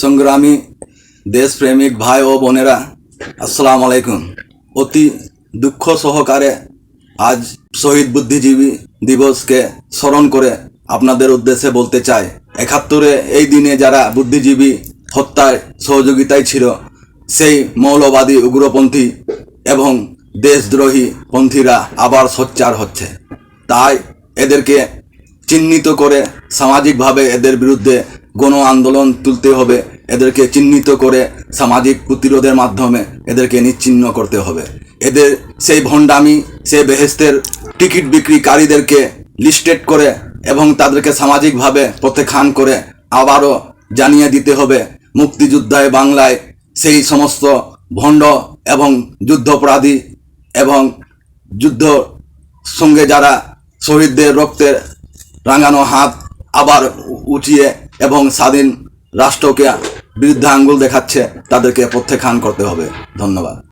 সংগ্রামী, দেশপ্রেমিক ভাই ও বোনেরা, আসসালাম আলাইকুম। অতি দুঃখ সহকারে আজ শহীদ বুদ্ধিজীবী দিবসকে স্মরণ করে আপনাদের উদ্দেশ্যে বলতে চাই, একাত্তরে এই দিনে যারা বুদ্ধিজীবী হত্যায় সহযোগিতায় ছিল, সেই মৌলবাদী উগ্রপন্থী এবং দেশদ্রোহী পন্থীরা আবার সোচ্চার হচ্ছে। তাই এদেরকে চিহ্নিত করে সামাজিকভাবে এদের বিরুদ্ধে গণ আন্দোলন তুলতে হবে। এদেরকে চিহ্নিত করে সামাজিক প্রতিরোধের মাধ্যমে এদেরকে নিচ্ছিন্ন করতে হবে। এদের সেই ভণ্ডামি, সেই বেহেস্তের টিকিট বিক্রিকারীদেরকে লিস্টেড করে এবং তাদেরকে সামাজিকভাবে প্রত্যাখ্যান করে আবারও জানিয়ে দিতে হবে মুক্তিযোদ্ধায় বাংলায় সেই সমস্ত ভণ্ড এবং যুদ্ধপরাধী এবং যুদ্ধ সঙ্গে যারা শহীদদের রক্তের রাঙানো হাত আবার উঠিয়ে এবং স্বাধীন রাষ্ট্রকে বিরুদ্ধে আঙ্গুল দেখাচ্ছে তাদেরকে প্রত্যাখ্যান করতে হবে। ধন্যবাদ।